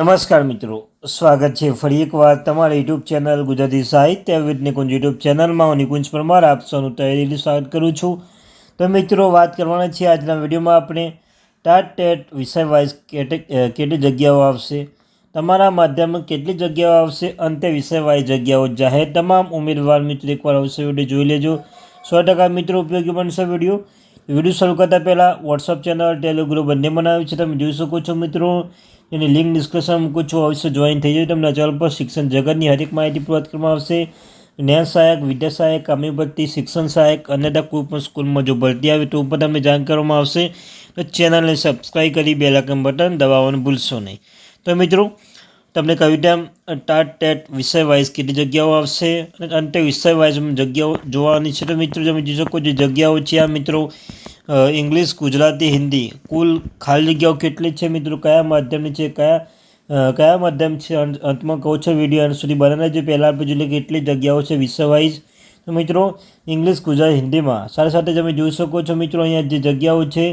નમસ્કાર મિત્રો, સ્વાગત છે ફરી એકવાર તમારી યુટ્યુબ ચેનલ ગુજરાતી સાહિત્ય વિદ નિકુંજ યુટ્યુબ ચેનલમાં હું નિકુંજ પરમાર, આપ સૌનું તહેરીલી સ્વાગત કરું છું. તો મિત્રો, વાત કરવાના છીએ આજના વિડીયોમાં આપણે ટાટ ટેટ વિષય વાઇઝ કેટલી જગ્યાઓ આવશે, તમારા માધ્યમમાં કેટલી જગ્યાઓ આવશે અંતે વિષય વાઇઝ જગ્યાઓ જાહેર તમામ ઉમેદવાર મિત્રો એકવાર અવશ્ય વીડિયો જોઈ લેજો. સો ટકા મિત્રો ઉપયોગી બનશે વીડિયો. વીડિયો શરૂ કરતાં પહેલાં વોટ્સઅપ ચેનલ ટેલિગ્રુપ બંને બનાવ્યું છે. તમે જોઈ શકો છો મિત્રો. એની લિંક ડિસ્ક્રિપ્શન મૂકું છું. અવશ્ય જોઈન થઈ જાય તમને ચેનલ પર શિક્ષણ જગતની હરેક માહિતી પ્રાપ્ત કરવામાં આવશે. ન્યાય સહાયક, વિદ્યા સહાયક કામી શિક્ષણ સહાયક અન્યથા કોઈ પણ સ્કૂલમાં જો ભરતી આવે તો ઉપર તમને જાણ કરવામાં આવશે. તો ચેનલને સબસ્ક્રાઈબ કરી બેલાકન બટન દબાવવાનું ભૂલશો નહીં. તો મિત્રો તમને કહ્યું તેમ ટાટ ટેટ વિષય વાઇઝ કેટલી જગ્યાઓ આવશે અને અંતે વિષય વાઇઝ જગ્યાઓ જોવાની છે. તો મિત્રો, તમે જોઈ શકો જે જગ્યાઓ છે આ મિત્રો ઇંગ્લિશ, ગુજરાતી, હિન્દી, કુલ ખાલી જગ્યાઓ કેટલી છે મિત્રો? કયા માધ્યમની છે? કયા કયા માધ્યમ છે? અંતમાં કહું છો, વીડિયો અંત સુધી બનાવના જે પહેલાં આપણે જોઈએ કેટલી જગ્યાઓ છે વિષય વાઇઝ. તો મિત્રો, ઇંગ્લિશ, ગુજરાતી, હિન્દીમાં. સાથે સાથે તમે જોઈ શકો છો મિત્રો, અહીંયા જે જગ્યાઓ છે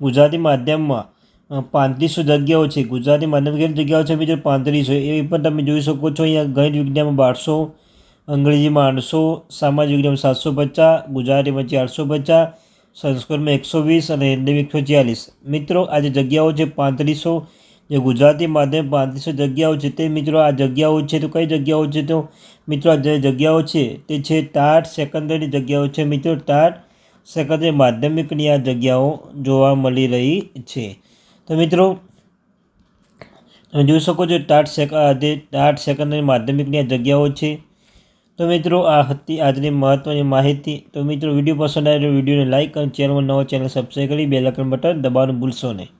ગુજરાતી માધ્યમમાં પાંત્રીસો જગ્યાઓ છે. ગુજરાતી માધ્યમ જગ્યાઓ છે મિત્રો પાંત્રીસો એ પણ તમે જોઈ શકો છો અહીંયા ગણિત વિજ્ઞાનમાં બારસો, અંગ્રેજીમાં આઠસો, સામાજિક વિજ્ઞાનમાં સાતસો પચાસ, ગુજરાતીમાં ચારસો પચાસ, સંસ્કૃતમાં એકસો વીસ અને હિન્દીમાં એકસો ચાલીસ. મિત્રો, આ જે જગ્યાઓ છે પાંત્રીસો, જે ગુજરાતી માધ્યમ પાંત્રીસો જગ્યાઓ છે તે મિત્રો આ જગ્યાઓ છે તો કઈ જગ્યાઓ છે તો? મિત્રો, આ જે જગ્યાઓ છે તે છે ટાટ સેકન્ડરી જગ્યાઓ છે. મિત્રો ટાટ સેકન્ડરી માધ્યમિકની આ જગ્યાઓ જોવા મળી રહી છે. તો મિત્રો, તમે જોઈ શકો છો ટાટ સેક જે ટાટ સેકન્ડરી માધ્યમિકની આ જગ્યાઓ છે. તો મિત્રો, આ હતી આજની મહત્ત્વની માહિતી. તો મિત્રો, વીડિયો પસંદ આવે તો વિડીયોને લાઇક અને ચેનલમાં નવો ચેનલ સબસ્ક્રાઈબ કરી બે લખન બટન દબાવવાનું ભૂલશો નહીં.